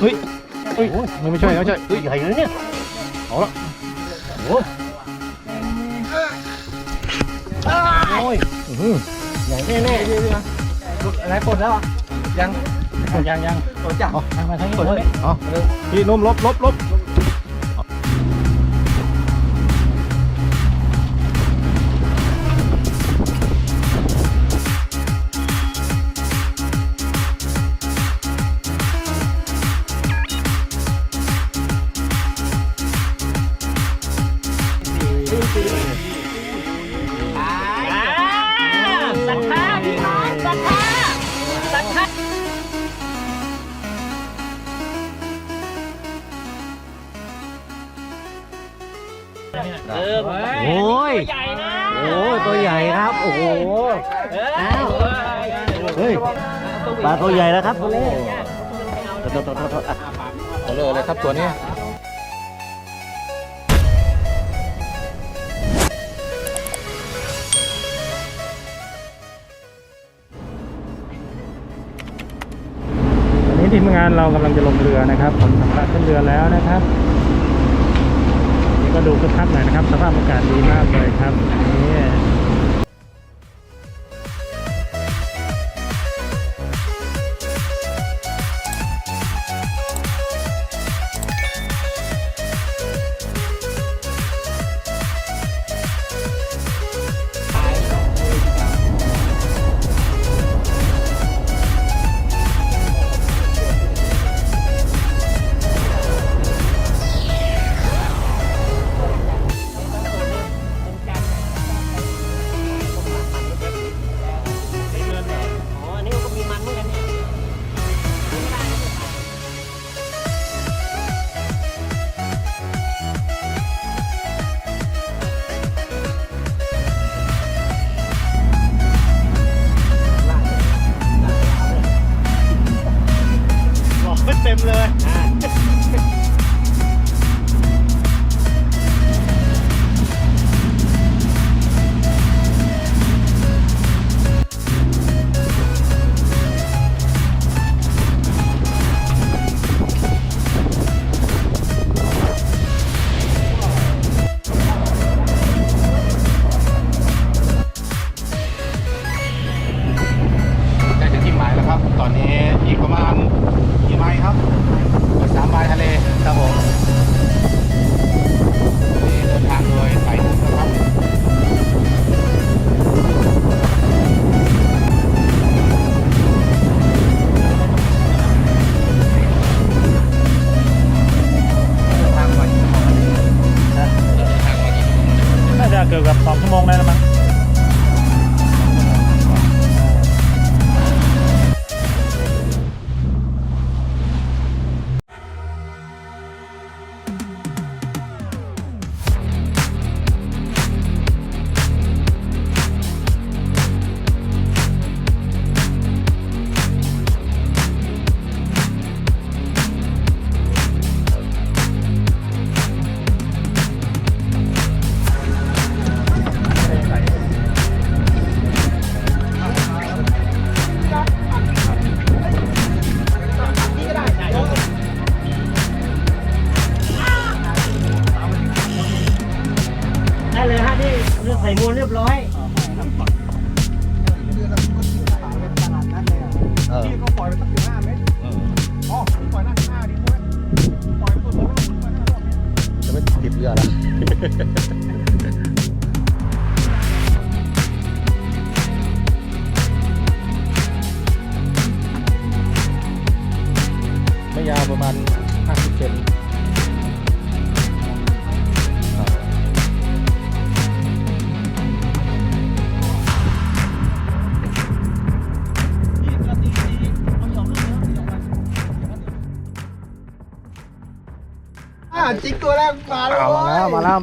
เฮ้ยเฮ้ยมันไม่ใช่ไม่ใช่เฮ้ยใหญ่เลยเนี่ยเอาละโอ้โอ้ยอื้อหือใหญ่แน่แน่ๆเลยนะอะไรปลดแล้วอะยังยังยังปลดจ้ะทางมาทางนี้ปลดเลยเอาพี่นุ่มลบลบลบ ศรัทธาพี่น้องศรัทธาศรัทธาเออโอ้ยใหญ่นะโอ้ยตัวใหญ่ครับ โอ้โหอ้าวเฮ้ยปลาตัวใหญ่แล้วครับตัวนี้ตัวตัวตัวตัวอะเอาเลยเลยครับตัวนี้ นี้ทีมงานเรากำลังจะลงเรือนะครับผลสำหรับขึ้นเรือแล้วนะครับ นี่ก็ดูคึกคักหน่อยนะครับสภาพอากาศดีมากเลยครับนี่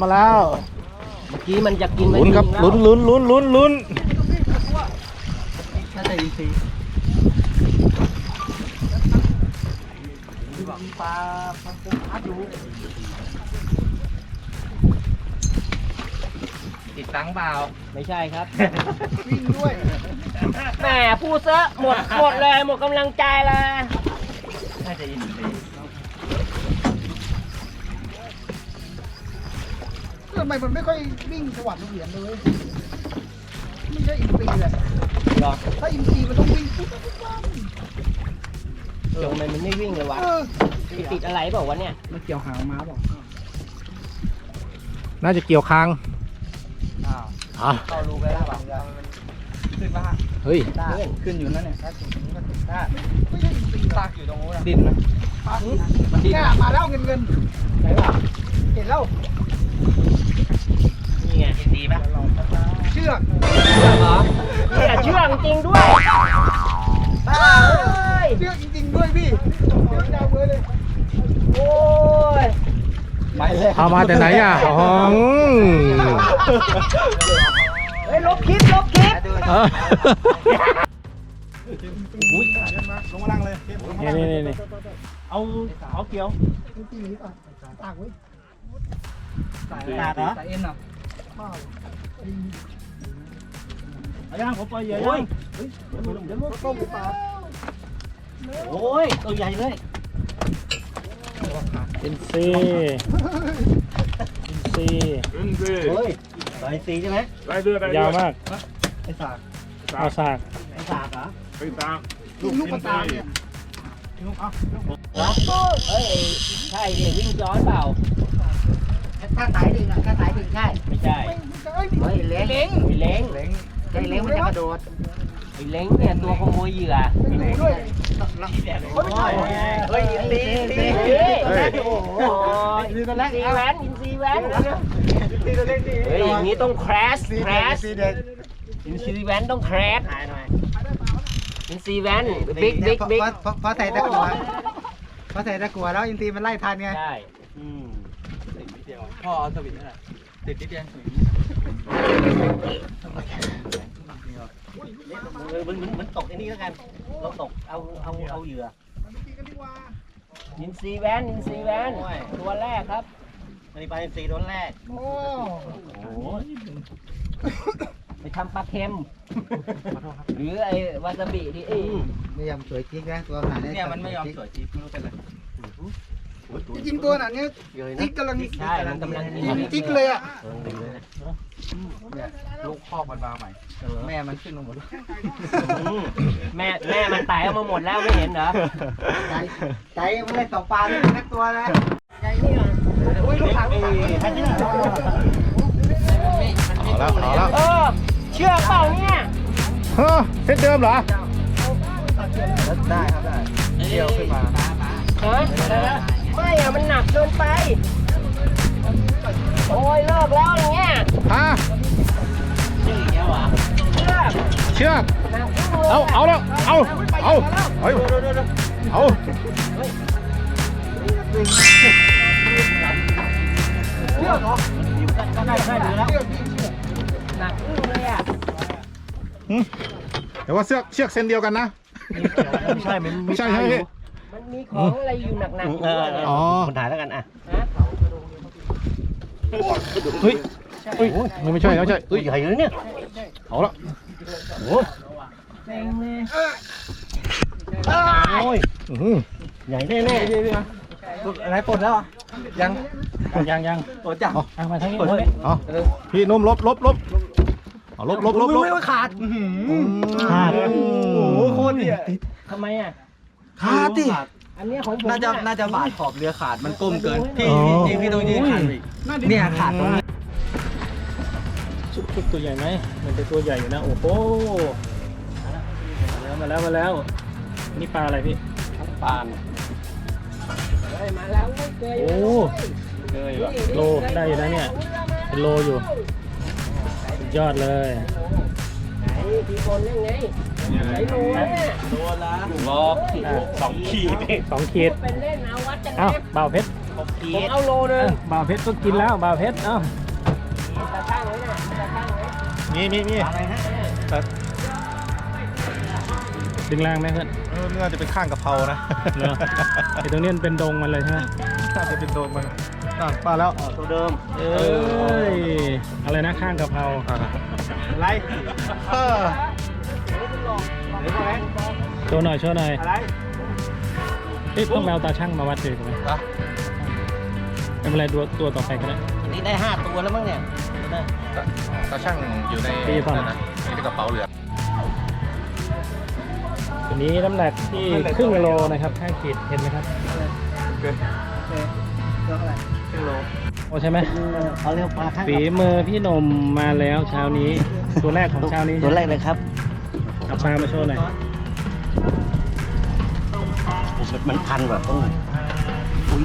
มาแล้วมาแล้วเมื่อกี้มันจะกินไม่ลุ้นครับดีลุ้นลุ้นลุ้นลุ้นลุ้นน่าจะอินทรีย์ปลาปลาพัดอยู่ติดตังเปล่าไม่ใช่ครับวิ่งด้วยแหมพูดซะหมดหมดเลยหมดกำลังใจเลยน่าจะยินดี ทำไมมันไม่ค่อยวิ่งสวัสดิ์เหวียนเลยไม่ใช่อินทรีย์เลยหรอถ้าอินทรีย์มันต้องวิ่งปุ๊บปุ๊บปุ๊บปุ๊บเออทำไมมันไม่วิ่งเลยวะเออติดอะไรเปล่าวะเนี่ยมันเกี่ยวหางม้าบอกน่าจะเกี่ยวคางอ้าวอะเข้ารูไปแล้วเปล่าขึ้นมาเฮ้ยเพื่อนขึ้นอยู่นั่นเนี่ยถ้าถึงนี้ก็ถึงได้ไม่ใช่อินทรีย์ตากอยู่ตรงนู้นดินนะเนี่ยมาแล้วเงินเงินไหนวะเห็นแล้วนี่ไง ดีปะเชือกเชื่อเหรอเนี่ยเชื่อจริงด้วยบ้าเอ้ยเชือกจริงๆด้วยพี่เชือกยาวเลยเลยโอ้ยไม่เลยเอามาแต่ไหนอะอ๋อเฮ้ยลบคลิปลบคลิปเอออุ้ยลงมาลังเลยนี่นี่นี่นี่เอาเอาเกี่ยวจริงๆนี่ตากตากไว้สายตากเหรอสา ยเอ็นเหรอเปล่าเอาย่างผมปล่อยเหยื่อยังเฮ้ยเดี๋ยวมึงเดี๋ยวมึงต้มปลาโอ้ยตัวใหญ่เลยอินซีอินซีเฮ้ยสายสีใช่ไหมยาวมากไอ้สากเอาสากไอ้สากเหรอลูกลูกกระตายเนี่ยเหรอเฮ้ยใช่ดิวิ่งย้อนเปล่า ถ้าสายดึงอะถ้าสายดึงใช่ไม่ใช่ไม่ใช่เฮ้ยเล้งเล้งไอ้เล้งเล้งไอ้เล้งมันจะกระโดดไอ้เล้งเนี่ยตัวขโมยเหยื่อไม่รู้ด้วยโอ้ยเฮ้ยอินซีอินซีเฮ้ยโอ้โหอินซีแวนอินซีแวนเฮ้ยอย่างนี้ต้องแครชแครชอินซีแวนต้องแครชอินซีแวนบิ๊กบิ๊กบิ๊กเพราะเพราะใส่ตะกัวเพราะใส่ตะกัวแล้วอินทรีย์มันไล่ทันไงใช่ พ่อเอาสวิตช์นั่นแหละติดที่เตียงมึงมึงมึงตกไอ้นี่แล้วกัน เราตกเอาเอาเอาเหยื่ออินซีแวนอินซีแวนตัวแรกครับอันนี้ปลาอินซีตัวแรกโอ้โอ้โหไปทำปลาเค็ม หรือไอ้วาซาบิดิเอ้ยไม่ยอมสวยจริงนะตัวขนาดนี้เนี่ยมันไม่ยอมสวยจริงไม่รู้เป็นไร จริงๆตัวนั้นเนี่ยจิ๊กกำลังใช่มันกำลังกินยิ้มจิ๊กเลยอะลูกคอกมันมาใหม่ แม่มันขึ้นมาหมดอืมแม่แม่มันตายเอามาหมดแล้วไม่เห็นเหรอใจใจไม่ได้ตกปลาเลยนักตัวนะโอ้ยลูกหางลูกหางเอาแล้วเอาแล้วเออเชื่อเปล่าเนี่ยเฮ้อเซตเดิมเหรอได้ครับได้เดี่ยวขึ้นมาฮะ ไม่อะมันหนักเกินไป โอ้ยเลิกแล้วอย่างเงี้ยฮะเลิกเชือก หนักขึ้นเลยเอา เอาแล้ว เอา เอาเฮ้ยเอาเชือกเหรอก็ได้ได้ดูแล้วเชือกพี่เชือกหนักขึ้นเลยอะหึเดี๋ยวว่าเชือกเชือกเส้นเดียวกันนะ ไม่ใช่มันไม่ใช่ใช่ไหมพี่ มันมีของอะไรอยู่หนักๆอยู่ด้วยเนี่ยอ๋อ คนถ่ายแล้วกันอะเฮ้ยเฮ้ยนี่ไม่ใช่ไม่ใช่เฮ้ยใหญ่เลยเนี่ยเอาละโอ้เต็งเลยโอ้ยอื้อหือใหญ่แน่แน่อะไรปลดแล้วยังยังยังปลดจังเอามาทางนี้เอาพี่นุ่มลบลบลบเอาลบลบลบลบขาดขาดโอ้โหโคตรเนี่ยทำไมอะ ขาดดิ อันเนี้ยของผมน่าจะเยน่าจะบาดขอบเรือขาดมันก้มเกิน พี่พี่พี่พี่ต้องยืนขาดอีกเนี่ยขาดตรงนี้ชุบชุบตัวใหญ่ไหม มันเป็นตัวใหญ่อยู่นะ โอ้โห มาแล้วมาแล้วมาแล้ว นี่ปลาอะไรพี่ ปานเฮ้ยมาแล้วไม่เคยโอ้โลได้อยู่นะเนี่ย เป็นโลอยู่ สุดยอดเลย ไหนพี่บนยังไงไหนโลเนี่ยโลสองขีดสองขีดเป็นเล่นเอาวัดกันเอ้านะบ่าวเพชรผมเอาโลนึงบ่าวเพชรก็กินแล้วบ่าวเพชรเอ้าตาช่างไว้น่ะตาช่างไว้มีมีมีดึงแรงไหมเพื่อนน่าจะเป็นข้างกะเพรานะเหรอไอ้ตรงนี้มันเป็นดงมันเลยใช่ไหมน่าจะเป็นโดนมันน่ะมาแล้วตัวเดิมเอ้ยอะไรนะข้างกะเพรา อะไรเออ โชว์หน่อยโชว์หน่อยอะไรเอ๊ะต้องแมวตาช่างมาวัดเลยถูกไหมไม่เป็นไรตัวตัวต่อไปก็ได้นี่ได้ห้าตัวแล้วมั้งเนี่ยตาช่างอยู่ในปีก่อน นั่นนะในกระเป๋าเหลืองตัวนี้น้ำหนักที่ครึ่งโลนะครับห้าขีดเห็นไหมครับตัวอะไรโอ้ใช่ไหมเขาเรียกปลาข้างฝีมือพี่หนมมาแล้วเช้านี้ ตัวแรกของเช้านี้ตัวแรกเลยครับ เอาปลามาโชว์หน่อยมันพันแบบต้องอุ้ย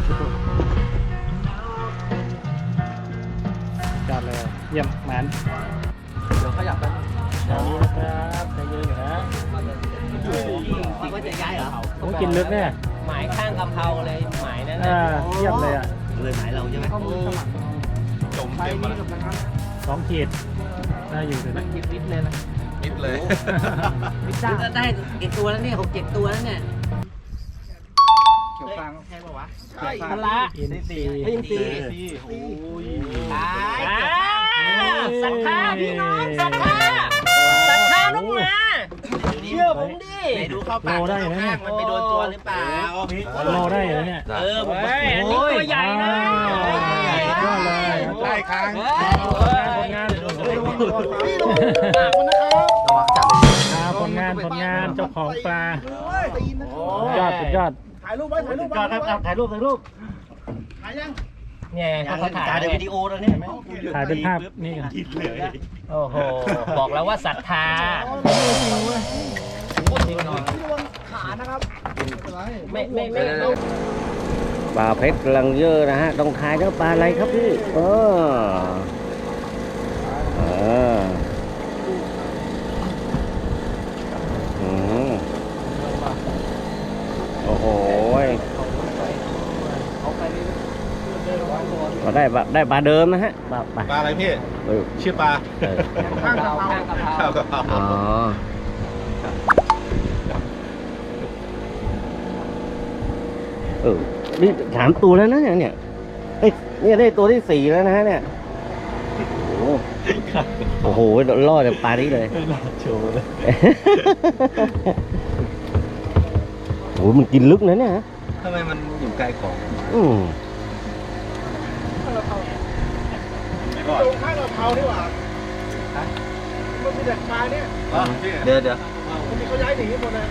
จอดเลยเยี่ยมหมันเดี๋ยวขยับไปเช้านี้นะครับใจเย็นอยู่นะคิดว่าจะย้ายเหรอโอ้กินลึกเนี่ยหมายข้างกำเพราเลยหมายนั่นอ่าเยี่ยมเลยอะเลยหมายเราใช่ไหมจมเต็มมาแล้วสองขีดได้อยู่เลยนะคิดวิทย์เลยนะ มิดเลยจะได้กี่ตัวแล้วเนี่ยหกเจ็ดตัวแล้วเนี่ยเขียวฟางใช่ปะวะพละอินซีอินทรีย์โอ้ยตายอ่าศรัทธาพี่น้องศรัทธาศรัทธาต้องมา เชื่อผมดิดูเข้าโลได้อยู่นะเนี่ย มันไปโดนตัวหรือเปล่าโลได้อยู่นะเนี่ย เออผมว่าอันนี้ตัวใหญ่นะยอดเลยได้ครั้งผลงานอ่าผลงานผลงานเจ้าของปลาสุดยอดสุดยอด ถ่ายรูปไว้ถ่ายรูปไว้จอดครับถ่ายรูปถ่ายรูปถ่ายยัง เนี่ยเขาถ่ายในวิดีโอแล้วเนี่ยถ่ายเป็นภาพนี่กันโอ้โหบอกแล้วว่าศรัทธาขานะครับไม่ไม่ไม่ปลาเพชรกำลังเยอะนะฮะต้องทายแล้วปลาอะไรครับพี่เออเอออืมโอ้โห ก็ได้ปลาได้ปลาเดิมนะฮะปลาปลาปลาอะไรพี่เออชื่อปลาเออข้างกะเพราข้าวกะเพราอ๋อเออนี่สามตัวแล้วนะเนี่ยเอ้ยเนี่ยได้ตัวที่สี่แล้วนะฮะเนี่ยโอ้โหโอ้โหล่อจากปลานี้เลยโชว์เลยโอ้โหมันกินลึกนะเนี่ยฮะทำไมมันอยู่ไกลของ อืม ไม่รอดตรงข้างกะเพราดีกว่ามันมีแต่ปลาเนี่ยเดี๋ยวเดี๋ยวมันมีเขาย้ายหนีหมดเลย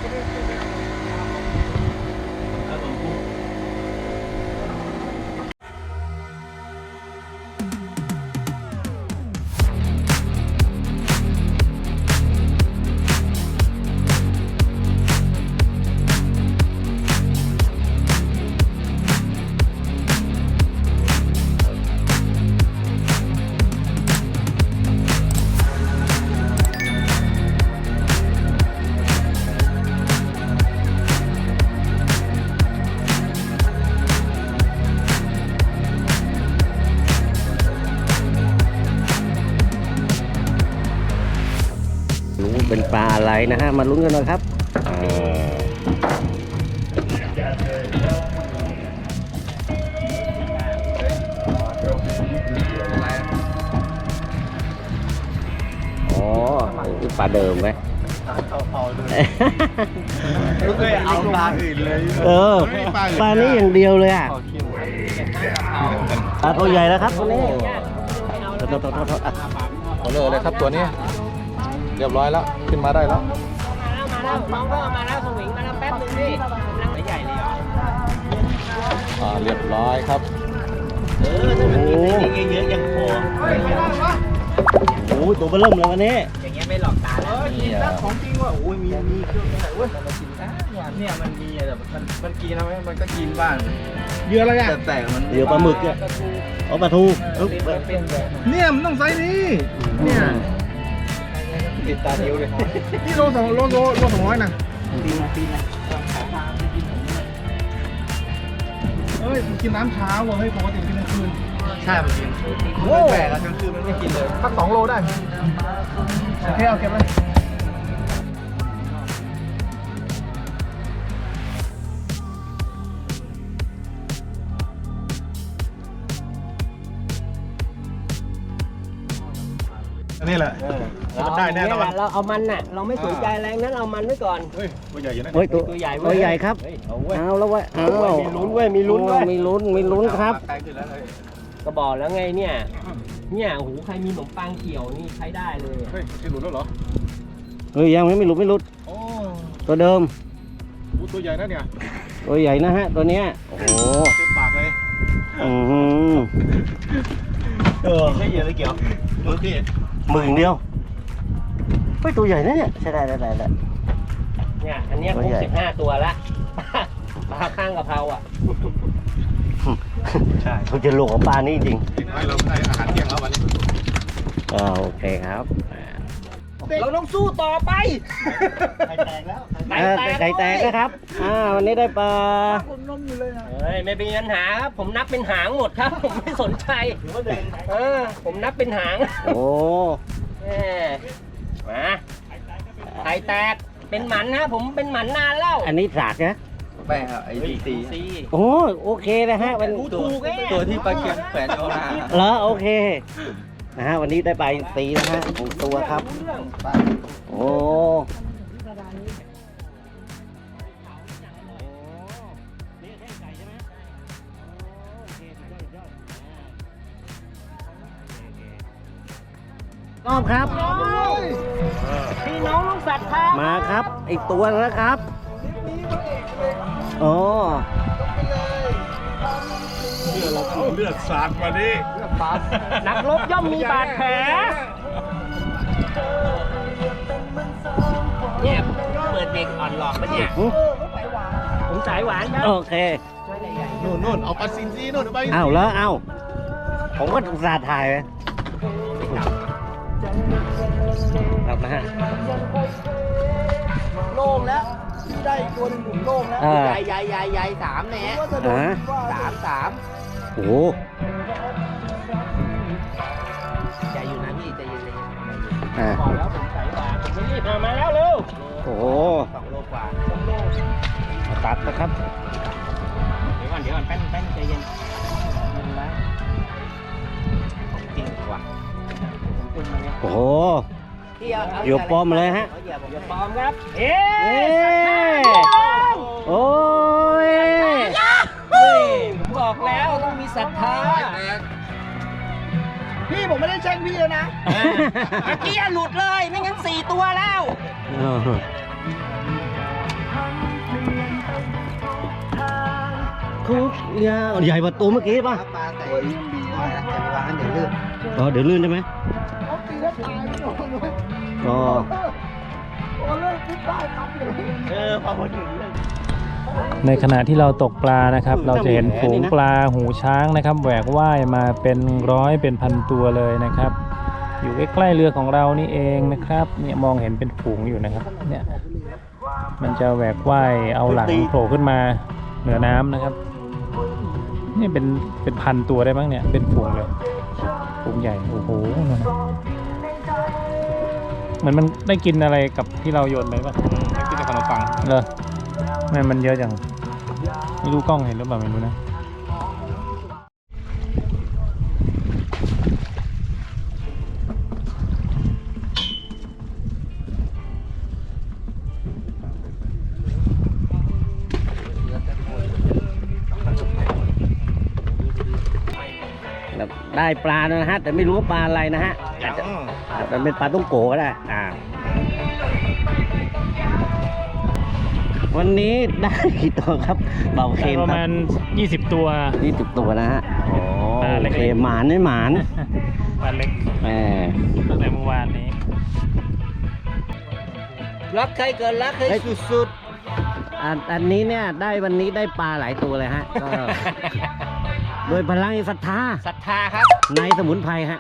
นะฮะ มาลุ้นกันหน่อยครับอ่าอ๋อนี่ปลาเดิมไหมไม่เคยเอาปลาอื่นเลยเออปลานี้อย่างเดียวเลยอะปลาตัวใหญ่แล้วครับตัวนี้โทษโทษโทษโทษอะหมดเลยครับตัวนี้ เรียบร้อยแล้ว ขึ้นมาได้แล้วมาแล้วน้องก็มาแล้วสวิงมาแล้วแป๊บนึงดิกำลังใหญ่เลยเหรออ่าเรียบร้อยครับ เออถ้ามันกินได้เยอะๆยังพอเฮ้ยไม่ได้วะโอ้ตัวเบริ่มเลยวันนี้ อย่างเงี้ยไม่หลอกตาแล้วเออกินะของจริงว่ะโอ้ยมีมีเครื่องไหนเว้ยเนี่ยมันมีแต่มันมันกินแล้วมันก็กินบ้างเยื่อะไรอะแต่แต่มันเดี๋ยวปลาหมึกเนี่ยเอาปลาทูเอ้ยเนี่ยมันต้องไซส์นี้เนี่ย ติดตาเดียวเลยนี่โลสองโลโลโลสองร้อยนะเฮ้ยมันกินน้ำเช้าว่ะเฮ้ยปกติกินกลางคืนใช่มันกินแปลกอะกลางคืนมันไม่กินเลยสักสองโลได้โอเคเอาเก็บเลย นี่แหละมันได้แน่นอนเราเอามันน่ะ เราไม่สนใจแรงนั้นเอามันไว้ก่อน เฮ้ยตัวใหญ่อยู่นะเฮ้ยตัวตัวใหญ่ตัวใหญ่ครับเอาแล้วเว้ยเอามีลุ้นเว้ย มีลุ้นเว้ย มีลุ้น มีลุ้นครับไกลขึ้นแล้วเลยก็บอกแล้วไงเนี่ย เนี่ยโอ้โหใครมีขนมปังเกี่ยวนี่ใช้ได้เลย เฮ้ยจะหลุดแล้วเหรอ เฮ้ยยังไม่หลุดไม่หลุดโอ้ตัวเดิมโหตัวใหญ่นะเนี่ย ตัวใหญ่นะฮะตัวเนี้ย โอ้โหเต็มปากเลยอือหือเออไม่เยอะเลยเกี่ยวดูสิห มื่นเดียวเฮ้ยตัวใหญ่นะเนี่ยใช่ได้ได้ได้ได้ เนี่ยอันเนี้ยคตัวรบใหญ่ สิบห้าตัวละปลาข้างกะเพราอะใช่เขาจะโลกกับปลานี่จริงให้เราได้อาหารเที่ยงแล้ววันนี้ อ่าโอเคครับอ่า เราต้องสู้ต่อไปไข่แตกแล้วไข่อ่าแตกไก่แตกนะครับอ่าวันนี้ได้ปลาคนนมอยู่เลยนะเฮ้ยไม่มีปัญหาครับผมนับเป็นหางหมดครับ ผมไม่สนใจเออผมนับเป็นหางโอ้แหมมาไข่แตกเป็นหมันนะผมเป็นหมันนานแล้วอันนี้สากนะไม่ครับไอ้ดีซีซี โอ้โอเคนะฮะวันถูกไงตัวที่ปลาเค็มแขวนอยู่ข้างหน้า เหรอโอเค นะฮะวันนี้ได้ปลาอินทรีนะฮะหนึ่งตัวครับ โอ้รอบครับ พี่น้องลูกสัตว์ครับมาครับ อีกตัวนะครับโอ้เลือดสาดมาดิ นักรบย่อมมีบาดแผลเนี่ยเปิดเด็กอ่อนหลอกปะเนี่ยหึผมสายหวานครับโอเคนู่นนู่นเอาปลาซินซีนู่นเอาไปอ้าวแล้วเอ้าผมก็อุตส่าห์ถ่ายไปครับนะฮะโล่งแล้วที่ได้อีกตัวหนึ่งผมโล่งแล้วอ่าใหญ่ใหญ่ใหญ่ใหญ่สามเนี่ยว่าจะโดนฮะสามสามโอ้ อ่าๆบอกแล้วผมสายหวานผมไม่รีบมามาแล้วเร็วโอ้โหสองโลกว่าตัดนะครับเดี๋ยวก่อนเดี๋ยวก่อนแป้นแป้นใจเย็นเย็นไว้ของจริงกว่าโอ้โหพี่เอาเอาอยู่ปลอมเลยฮะเอาอย่าผมอย่าปลอมครับเอ๊เอ๊ะโอ้ยเฮ้ย ผมบอกแล้วต้องมีศรัทธา พี่ผมไม่ได้แช่งพี่แล้วนะเมื่อกี้หลุดเลย ไม่งั้นสี่ตัวแล้วคุกยาวใหญ่กว่าตัวเมื่อกี้ป่ะปลาใส่อะไรนะแต่วางกันเดี๋ยวลื่นอ๋อเดี๋ยวลื่นใช่ไหมเขาตีแล้วตายไม่โดนเลยอ๋อโอ้เลิกปุ๊บได้ครับเลย เออพอมาถึงเรื่อง ในขณะที่เราตกปลานะครับ เราจะเห็นฝูงปลาหูช้างนะครับแหวกว่ายมาเป็นร้อยเป็นพันตัวเลยนะครับ อยู่ใกล้ๆเรือของเรานี่เองนะครับ เนี่ยมองเห็นเป็นฝูงอยู่นะครับ เนี่ย มันจะแหวกว่ายเอาหลังโผล่ขึ้นมาเหนือน้ำนะครับ นี่เป็นเป็นพันตัวได้บ้างเนี่ย เป็นฝูงเลยฝูงใหญ่โอ้โหนั่นน่ะเหมือนมันได้กินอะไรกับที่เราโยนไปป่ะกินแต่ขนมปังเหรอ แม่มันเยอะจัง ไม่รู้กล้องเห็นหรือเปล่าไม่รู้นะ ได้ปลาแล้วนะฮะ แต่ไม่รู้ว่าปลาอะไรนะฮะอาจจะอาจจะเป็นปลาตุ้งโกก็ได้ อ่า วันนี้ได้กี่ตัวครับเบาเค็มประคมารับณ20 ตัวนี่ติดตัวนะฮะโอ้ปลาเล็โอกเคหมานไม่หมานปลาเล็กแหมตั้งแต่เมื่อวานนี้ รักใครเกินรักใครสุดอันอันนี้เนี่ยได้วันนี้ได้ปลาหลายตัวเลยฮะก็ โดยพลังแห่งศรัทธาๆศรัทธาครับ ในสมุนไพรฮะ